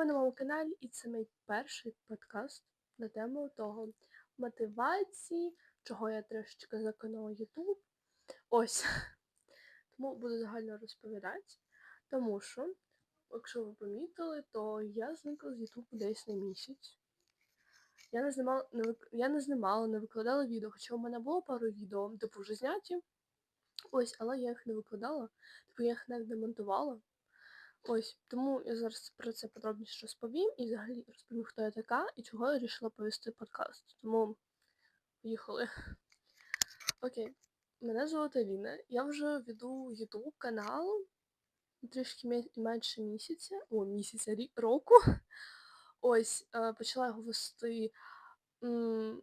ви на моєму каналі, і це мій перший подкаст на тему того мотивації, чого я трошечки закинула YouTube. Ось. Тому буду загально розповідати. Тому що, якщо ви помітили, то я зникла з YouTube десь на місяць. Я не знімала, не вик... я не знімала, не викладала відео, хоча у мене було пару відео, типу вже зняті. Ось, але я їх не викладала, типу я їх навіть не монтувала. Ось, тому я зараз про це подробніше розповім і взагалі розповім, хто я така і чого я вирішила повести подкаст. Тому поїхали. Окей, мене звати Ліна. Я вже веду YouTube канал трішки менше місяця, о, місяця рік року. Ось, е, почала його вести м,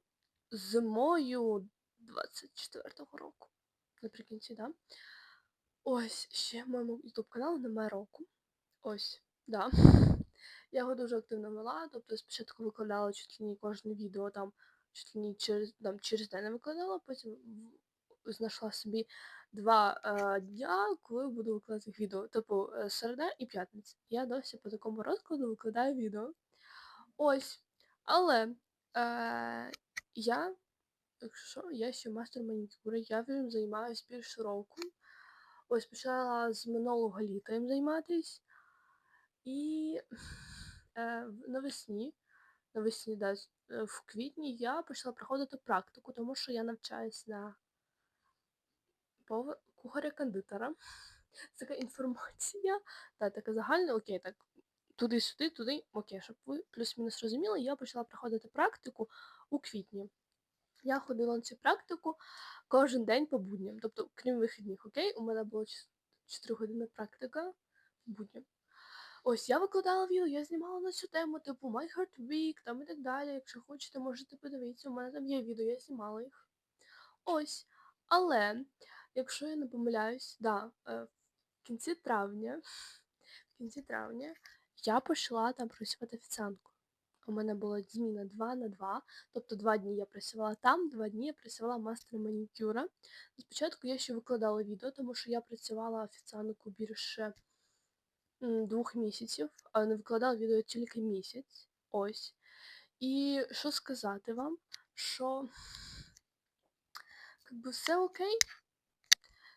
зимою 24-го року. Наприкінці? Да? Ось, ще моєму YouTube каналу немає року. Ось, да. Я його дуже активно вела, тобто спочатку викладала чуть ли не кожне відео там, чуть ли не через, там, через день викладала, потім знайшла собі два е, дня, коли буду викладати відео. Типу е, середа і п'ятниця. Я досі по такому розкладу викладаю відео. Ось. Але е, я, якщо що, я ще мастер манікюри, я їм займаюся більше року. Ось почала з минулого літа їм займатись. І е, навесні, навесні, да, е, в квітні я почала проходити практику, тому що я навчаюсь на кухаря-кондитера. Це така інформація, та така загальна, окей, так, туди-сюди, туди, окей, щоб ви плюс-мінус розуміли, я почала проходити практику у квітні. Я ходила на цю практику кожен день по будням, тобто, крім вихідних, окей, у мене була 4 години практика в будням. Ось я викладала відео, я знімала на цю тему, типу My Heart Week там і так далі. Якщо хочете, можете подивитися, у мене там є відео, я знімала їх. Ось. Але, якщо я не помиляюсь, да, е, в кінці травня, в кінці травня я почала там працювати офіціанткою. У мене була зміна 2 на 2, тобто два дні я працювала там, два дні я працювала мастером манікюра. Спочатку я ще викладала відео, тому що я працювала офіціанткою більше двох місяців, не викладала відео тільки місяць. Ось. І що сказати вам, що якби все окей.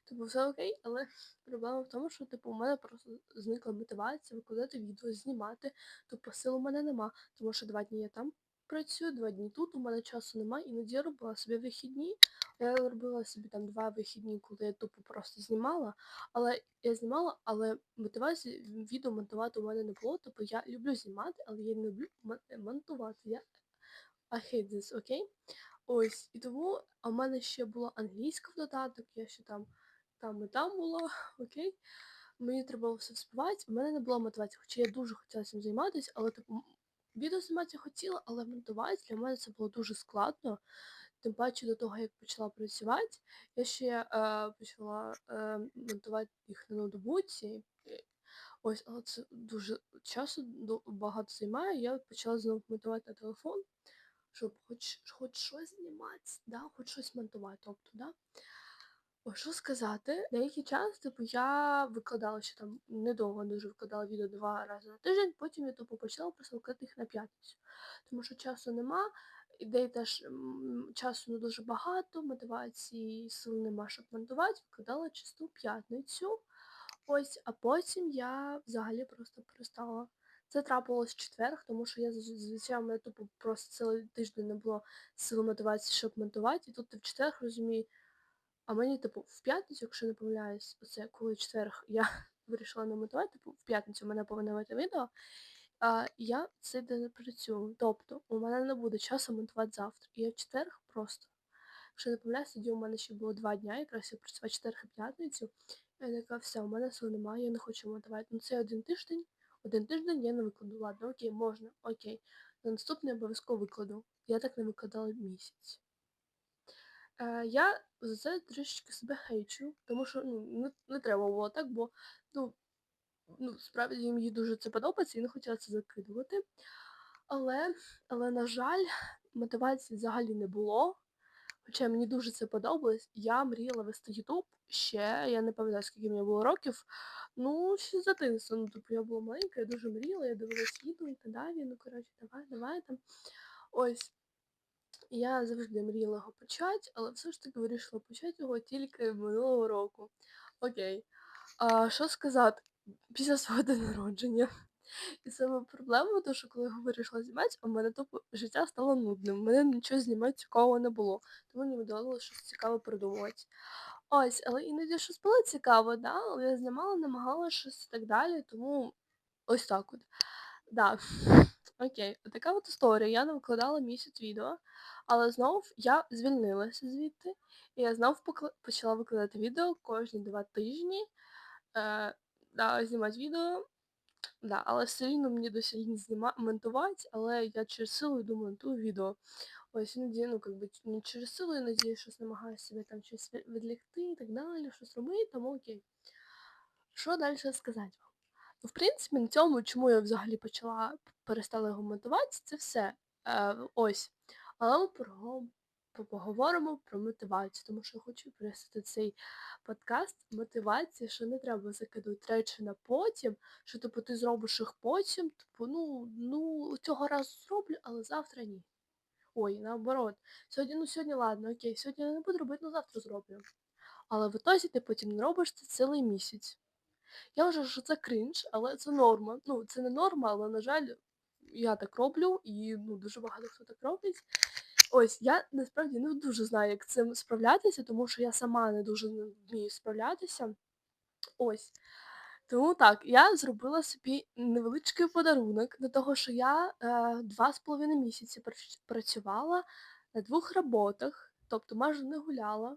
Типу, все окей, але проблема в тому, що типу у мене просто зникла мотивація викладати відео, знімати. Тобто сил у мене нема, тому що два дні я там працюю, два дні тут, у мене часу немає, іноді я робила собі вихідні. Я робила собі там два вихідні, коли я тупо просто знімала. Але я знімала, але мотивації відео монтувати у мене не було. Тобто я люблю знімати, але я не люблю монтувати. Я I hate this, окей? Ось, і тому, а в мене ще була англійська в додаток, я ще там, там і там була, окей. Мені треба було все вспівати, в мене не було мотивації, хоча я дуже хотіла цим займатися, але типу відео знімати я хотіла, але монтувати для мене це було дуже складно. Тим паче до того, як почала працювати, я ще е, почала е, монтувати їх на ноутбуці. Ось, але це дуже часу багато займає. Я почала знову монтувати на телефон щоб хоч, хоч щось знімати, да, хоч щось монтувати. Тобто, да. О, що сказати? Деякий час, типу, я викладала ще там недовго дуже викладала відео два рази на тиждень, потім я типу почала просто викладати їх на п'ятницю. Тому що часу нема, ідей теж часу не дуже багато, мотивації сил нема, щоб монтувати, викладала чисту п'ятницю. Ось, а потім я взагалі просто перестала. Це трапилось в четвер, тому що я у мене тупо просто цілий тиждень не було сили мотивації, щоб монтувати. І тут ти в четвер розумію, а мені, типу, в п'ятницю, якщо не помиляюсь, оце коли в четвер я вирішила не монтувати, типу, в п'ятницю мене повинно вийти відео, а я цей день не працюю. Тобто у мене не буде часу монтувати завтра. І я в четвер просто. Якщо не помиляюсь, тоді у мене ще було два дня, якраз я працювала четвер і п'ятницю. Я така, все, у мене сил немає, я не хочу монтувати. Ну це один тиждень. Один тиждень я не викладу. Ладно, окей, можна, окей. На наступний обов'язково викладу. Я так не викладала місяць. Е, я за це трішечки себе хейчу, тому що ну, не, не треба було так, бо ну, ну, справді мені дуже це подобається і не хотіла це закидувати. Але, але, на жаль, мотивації взагалі не було. Хоча мені дуже це подобалось, я мріяла вести Ютуб ще, я не пам'ятаю, скільки мені було років. Ну, ще з дитинства. Ну, тобто я була маленька, я дуже мріяла, я дивилась відео і так далі. Ну, коротше, давай, давай там. Ось. Я завжди мріяла його почати, але все ж таки вирішила почати його тільки минулого року. Окей. А що сказати? Після свого дня народження. І саме проблема, то що коли я вирішила знімати, у мене тупо життя стало нудним. У мене нічого знімати цікавого не було. Тому мені вдалося щось цікаве придумувати. Ось, але іноді щось було цікаво, да? але я знімала, намагалася щось і так далі, тому ось так от. Да. Окей, така от історія. Я не викладала місяць відео, але знов я звільнилася звідти, і я знов почала викладати відео кожні два тижні. Е, да, знімати відео. Да, але все рівно мені досі лінь зніма монтувати, але я через силу йду монтую відео. Ось іноді, ну, как би, не через силу, іноді щось намагаюся себе там щось від- відвлікти і так далі, щось робити, тому окей. Що далі сказати вам? Ну, в принципі, на цьому, чому я взагалі почала перестала його мотивувати, це все. Е, ось. Але ми про, поговоримо про мотивацію, тому що хочу присвятити цей подкаст мотивації, що не треба закидувати речі на потім, що типу ти зробиш їх потім, типу, ну, ну цього разу зроблю, але завтра ні. Ой, наоборот. Сьогодні, ну сьогодні ладно, окей, сьогодні я не буду робити, ну завтра зроблю. Але в ітозі ти потім не робиш це цілий місяць. Я вважаю, що це крінж, але це норма. Ну, це не норма, але, на жаль, я так роблю, і ну, дуже багато хто так робить. Ось, я насправді не дуже знаю, як з цим справлятися, тому що я сама не дуже вмію справлятися. Ось. Тому так, я зробила собі невеличкий подарунок до того, що я е, два з половиною місяці працювала на двох роботах, тобто майже не гуляла.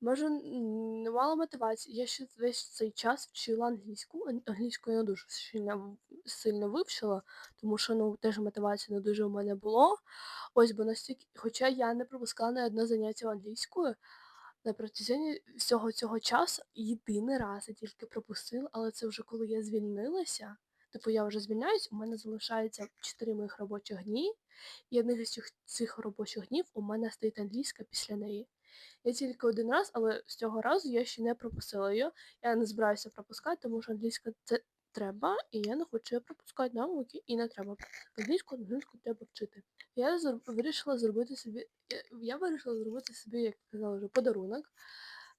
Може, не мала мотивації. Я ще весь цей час вчила англійську. Англійську я не дуже сильно, сильно вивчила, тому що ну, теж мотивації не дуже у мене було. Ось, бо настільки, хоча я не пропускала ні одне заняття англійською на протязі всього цього часу, єдиний раз я тільки пропустила, але це вже коли я звільнилася. Типу я вже звільняюсь, у мене залишається 4 моїх робочих дні, і одних із цих робочих днів у мене стоїть англійська після неї. Я тільки один раз, але з цього разу я ще не пропустила її. Я не збираюся пропускати, тому що англійська це треба, і я не хочу її пропускати. Да, окей, і не треба. Англійську, англійську треба вчити. Я вирішила зробити собі. Я, вирішила зробити собі, як казала вже, подарунок.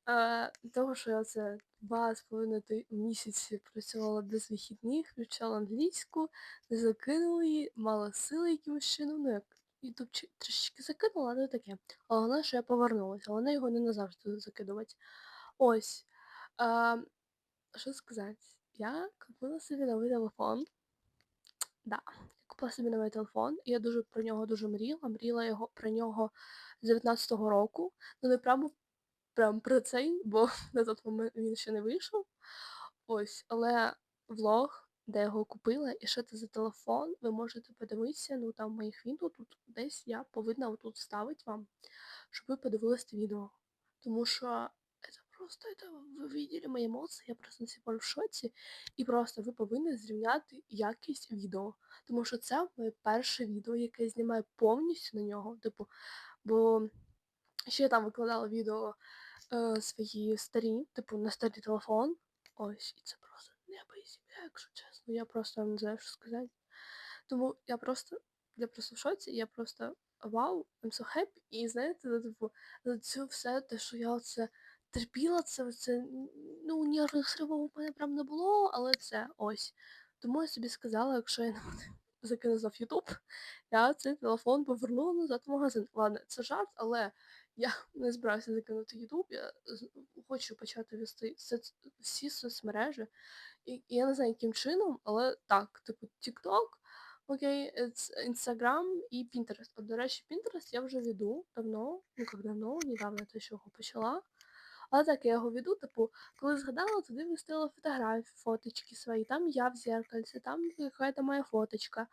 Е, того, що я це два з половиною місяці працювала без вихідних, вивчала англійську, не закинула її, мала сили якимось чином, ну як Ютуб трішечки закинула, але таке. А Головне, що я повернулася, головне його не назавжди закидувати. Ось. А, що сказати? Я купила собі новий телефон. Да, я купила собі новий телефон, і я дуже про нього дуже мріяла. Мріяла його про нього з 19-го року. Ну не прямо прям про цей, бо на той момент він ще не вийшов. Ось, але влог, де його купила, і що це за телефон, ви можете подивитися, ну там в моїх відео тут десь я повинна отут вставити вам, щоб ви подивилися відео. Тому що це просто це, ви видели мої емоції, я просто на пор в шоці, і просто ви повинні зрівняти якість відео. Тому що це моє перше відео, яке я знімаю повністю на нього. Типу, бо ще я там викладала відео е, свої старі, типу на старий телефон. Ось, і це просто небо і земля, якщо чесно. Я просто не знаю, що сказати. Тому я просто, я просто в шоці, я просто вау, I'm so happy. І знаєте, ну, типу, за цю все те, що я оце терпіла, це оце, ну, нервних сривів у мене прям не було, але це ось. Тому я собі сказала, якщо я не буду закинула в Ютуб, я цей телефон повернула назад в магазин. Ладно, це жарт, але я не збираюся закинути Ютуб, я хочу почати вести всі соцмережі. І, я не знаю, яким чином, але так, типу, TikTok, окей, Instagram і Pinterest. От, до речі, Pinterest я вже веду давно, ну як давно, недавно те, що його почала. Але так, я його веду, типу, коли згадала, туди виставила фотографії, фоточки свої, там я в зеркальці, там якась моя фоточка,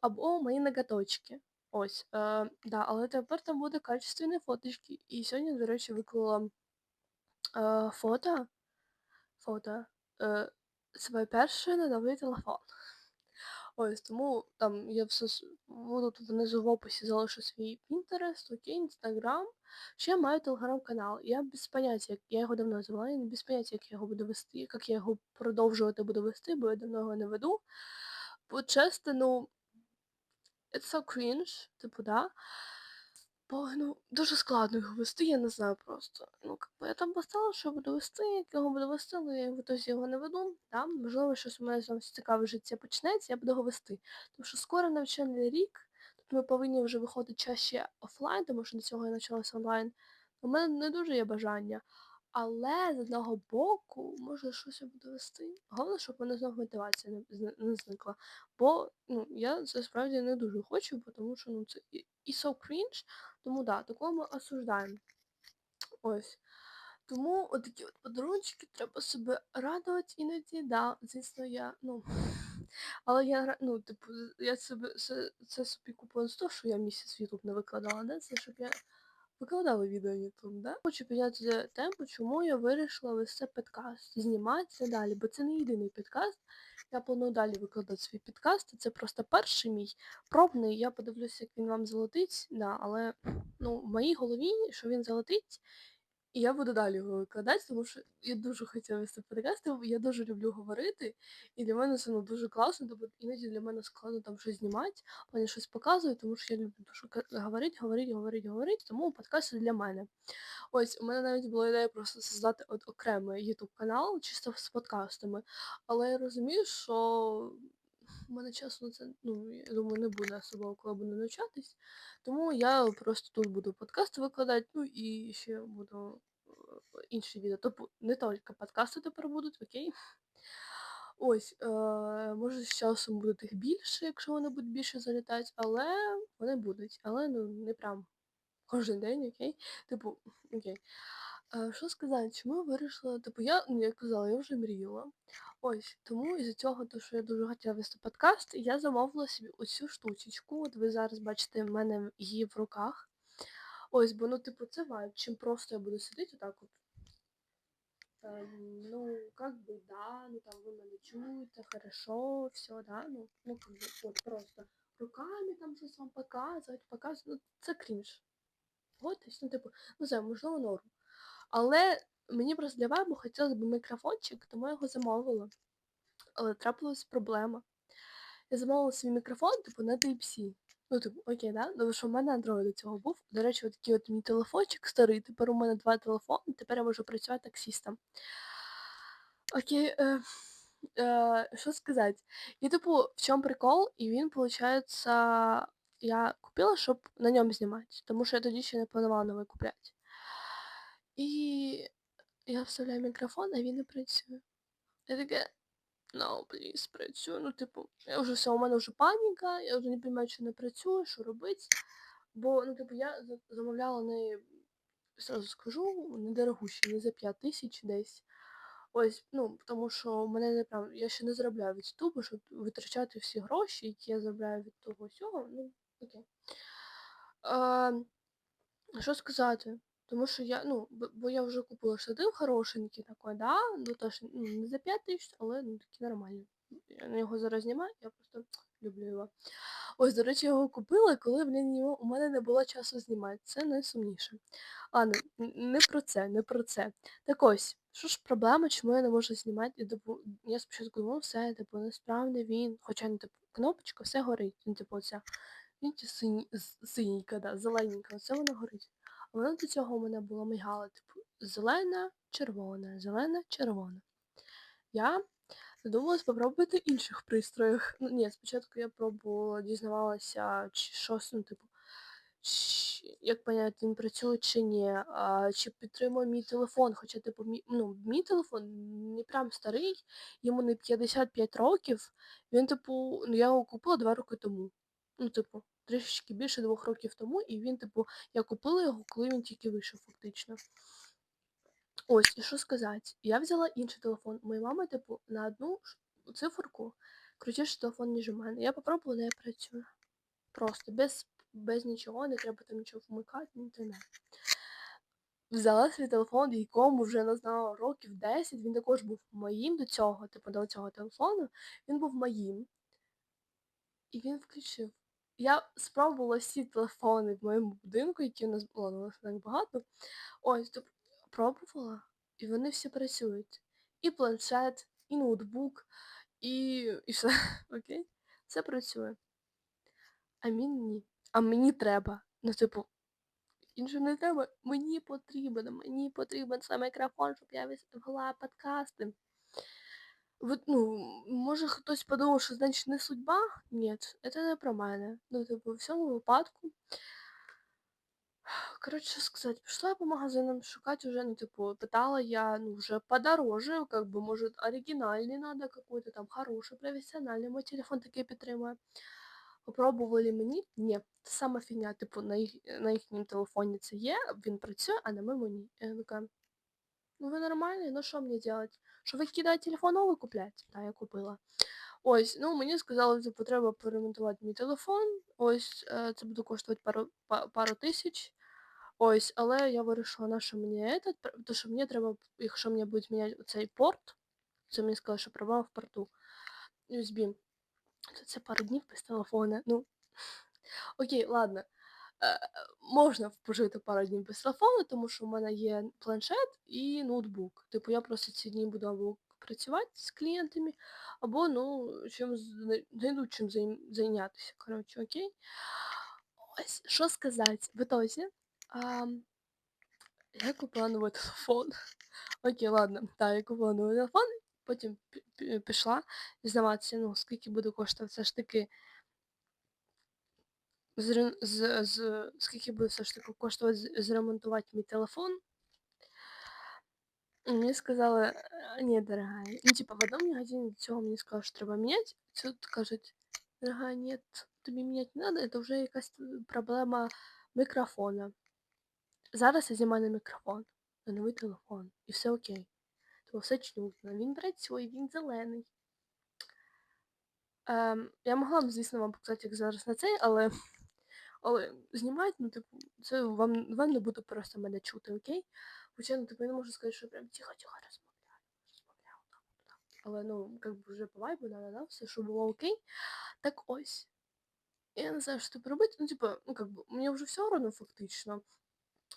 або мої ноготочки. Ось, е, да, але тепер там буде качественні фоточки. І сьогодні, до речі, виклала е, фото, фото, е, своє перше на новий телефон. Ось тому там я все буду тут внизу в описі залишу свій Pinterest, окей, Instagram. Ще маю телеграм-канал. Я без поняття, як я його давно звела, я без поняття, як я його буду вести, як я його продовжувати буду вести, бо я давно його не веду. Бо чесно, ну, it's so cringe, типу, да. Бо, ну, дуже складно його вести, я не знаю просто. Ну, как би я там поставила, що буду вести, як його буду вести, але я в ітозі його не веду. Да? Можливо, щось у мене зовсім цікаве життя почнеться, я буду його вести. Тому що скоро навчальний рік, тут ми повинні вже виходити чаще офлайн, тому що до цього я почалася онлайн. У мене не дуже є бажання. Але з одного боку, може, щось я буду вести. Головне, щоб мене знову мотивація не, зникла. Бо ну, я це справді не дуже хочу, тому що ну, це і so cringe, тому да, такого ми осуждаємо. Ось. Тому отакі от подарунки треба себе радувати іноді, да, звісно, я, ну. Але я, ну, типу, я себе це, це собі купила з того, що я місяць в YouTube не викладала, да? Це щоб я викладала відео в YouTube, да? Хочу підняти тему, чому я вирішила вести подкаст, зніматися далі, бо це не єдиний підкаст. Я планую далі викладати свій підкаст. Це просто перший мій пробний. Я подивлюся, як він вам залетить, да, але ну, в моїй голові, що він залетить, і я буду далі його викладати, тому що я дуже хотіла вести подкасти, я дуже люблю говорити, і для мене це ну, дуже класно, тобто іноді для мене складно там щось знімати, плані щось показувати, тому що я люблю дуже говорити, говорити, говорити, говорити, тому подкасти для мене. Ось, у мене навіть була ідея просто создати от окремий YouTube канал, чисто з подкастами. Але я розумію, що в мене часу на це, ну, я думаю, не буде особливо, коли буду навчатись. Тому я просто тут буду подкасти викладати, ну і ще буду е, інші відео. Тобто не тільки подкасти тепер будуть, окей? Ось, е, може з часом буде їх більше, якщо вони будуть більше залітати, але вони будуть. Але ну не прям кожен день, окей? Типу, окей. Е, що сказати, чому я вирішила? Типу, я, ну, я казала, я вже мріяла. Ось, тому із-за цього, то, що я дуже хотіла вести подкаст, я замовила собі оцю штучечку. От ви зараз бачите в мене її в руках. Ось, бо ну, типу, це вайб, чим просто я буду сидіти отак от. Ем, ну, как бы, да, ну там вы мене чуєте, хорошо, все, да, ну, ну, как бы, вот просто руками там щось вам показувати, показувати, ну, це крінж. Погодьтесь, ну, типу, ну, знаю, можливо, норм. Але мені просто для вайбу хотілося б мікрофончик, тому я його замовила. Але трапилась проблема. Я замовила свій мікрофон, типу, на Type-C. Ну, типу, окей, да? Тому що в мене Android до цього був. До речі, такий от мій телефончик старий. Тепер у мене два телефони, тепер я можу працювати таксістом. Окей, е, е, що сказати? І, типу, в чому прикол? І він, виходить, я купила, щоб на ньому знімати, тому що я тоді ще не планувала новий купляти. І я вставляю мікрофон, а він не працює. Я таке, no, please, працює. Ну, типу, я вже все, у мене вже паніка, я вже не розумію, що не працює, що робити. Бо, ну, типу, я замовляла не, сразу скажу, не дорогущі, не за 5 тисяч десь. Ось, ну, тому що мене не прям, я ще не заробляю від Ютубу, щоб витрачати всі гроші, які я заробляю від того всього, ну, окей. А, що сказати? Тому що я, ну, бо я вже купила штатив хорошенький такий, да, ну теж ну, не за 5 тисяч, але ну такі нормальні. Я на нього зараз знімаю, я просто люблю його. Ось, до речі, його купила, коли блін, його, у мене не було часу знімати. Це найсумніше. Ладно, не про це, не про це. Так ось, що ж проблема, чому я не можу знімати? І, типу, я спочатку думала, все, типу, несправний він, хоча ну, типу, кнопочка, все горить. Ну, типу, оця. Він синій, синійка, да, зелененька, оце вона горить. Вона до цього у мене була мигала, типу, зелена, червона, зелена, червона. Я задумалась попробувати інших пристроїв. Ну, ні, спочатку я пробувала, дізнавалася, чи щось, ну, типу, чи, як поняти, він працює чи ні, а, чи підтримує мій телефон. Хоча, типу, мій, ну, мій телефон не прям старий, йому не 55 років. Він, типу, ну я його купила два роки тому. Ну, типу, трішечки більше двох років тому, і він, типу, я купила його, коли він тільки вийшов, фактично. Ось, і що сказати, я взяла інший телефон. У моєї мами, типу, на одну циферку крутіший телефон, ніж у мене. Я попробувала, не працює. Просто без, без нічого, не треба там нічого вмикати, ні інтернет. Взяла свій телефон, якому вже не знала років 10, він також був моїм до цього, типу до цього телефону. Він був моїм. І він включив. Я спробувала всі телефони в моєму будинку, які у нас було, не так багато. Ось, тип, пробувала, і вони всі працюють. І планшет, і ноутбук, і, і все. Окей? Все працює. А мені ні. А мені треба. Ну, типу, іншим не треба. Мені потрібен, мені потрібен саме мікрофон, щоб я вела подкасти. Вот, ну, може хтось подумав, що значить не судьба? Ні, це не про мене. Ну, типу, в цьому випадку. Коротше, що сказати, пішла я по магазинам шукати уже, ну, типу, питала я, ну, уже подороже, как бы, может, оригинальный надо какой-то там хороший, профессиональный. Мой телефон таке підтримує. Попробували мені? Ні, це сама фігня, типу, на їх, на їхньому телефоні це є, він працює, а на моєму ні. Я така, ну ви нормальні, ну що мені делать? Що ви кидаєте телефон новий купляти? Так, я купила. Ось, ну мені сказали, типу, треба поремонтувати мій телефон. Ось, це буде коштувати пару, па- пару тисяч. Ось, але я вирішила, на що мені этот, пр- то що мені треба, якщо мені будуть міняти цей порт, це мені сказали, що проблема в порту USB, це пару днів без телефона. Ну, окей, ладно. Е, можна пожити пару днів без телефону, тому що в мене є планшет і ноутбук. Типу, я просто ці дні буду або працювати з клієнтами, або ну, чим знайду чим зайнятися. Коротше, окей. Ось, що сказати, в ітозі, а, я купила новий телефон. Окей, ладно. Так, я купила новий телефон, потім пі- пі- пішла дізнаватися, ну, скільки буде коштувати все ж таки зре- з, з, скільки буде все ж таки коштувати з- зремонтувати мій телефон. І Мені сказали, «Е, ні, дорога. Ну, типа, в одному магазині цього мені сказали, що треба міняти. Тут кажуть, дорога, ні, тобі міняти не треба, це вже якась проблема мікрофона. Зараз я знімаю на мікрофон, на новий телефон, і все окей. Тому все чудно. Він працює, він зелений. Ем, я могла б, звісно, вам показати, як зараз на цей, але, але знімати, ну, типу, це вам, вам не буде просто мене чути, окей? Хоча, ну, типу, я не можу сказати, що прям тихо-тихо розмовляю. розмовляю так, так. Але, ну, как би вже по вайбу надо, да, все, що було окей. Так ось. Я не знаю, що типу робити. Ну, типу, ну, как би, мені вже все одно фактично.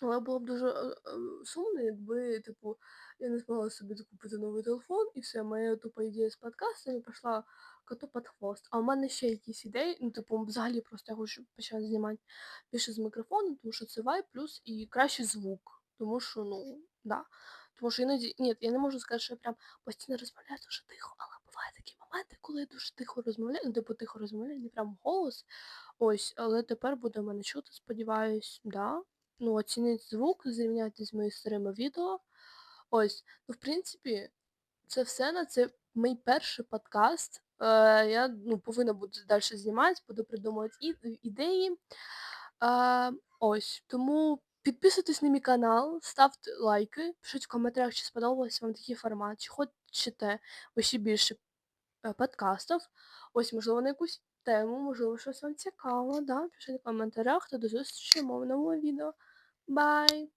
Але було б дуже е, е, сумно, якби, типу, я не змогла собі закупити новий телефон, і все, моя тупа ідея з подкастами пішла коту під хвост. А у мене ще якісь ідеї, ну, типу, взагалі просто я хочу почати знімати більше з мікрофону, тому що це вайб, плюс і кращий звук. Тому що, ну, да. Тому що іноді, ні, я не можу сказати, що я прям постійно розмовляю дуже тихо, але бувають такі моменти, коли я дуже тихо розмовляю, ну, типу, тихо розмовляю, не прям голос. Ось, але тепер буде мене чути, сподіваюсь, да ну, оцініть звук, зрівняйте з моїми старими відео. Ось, ну, в принципі, це все на це мій перший подкаст. Е, я ну, повинна буду далі знімати, буду придумувати ідеї. Е, ось, тому підписуйтесь на мій канал, ставте лайки, пишіть в коментарях, чи сподобався вам такий формат, чи хочете ви ще більше е, подкастів. Ось, можливо, на якусь тему, можливо, щось вам цікаво, да? Пишіть в коментарях та до зустрічі в мовному відео. Bye.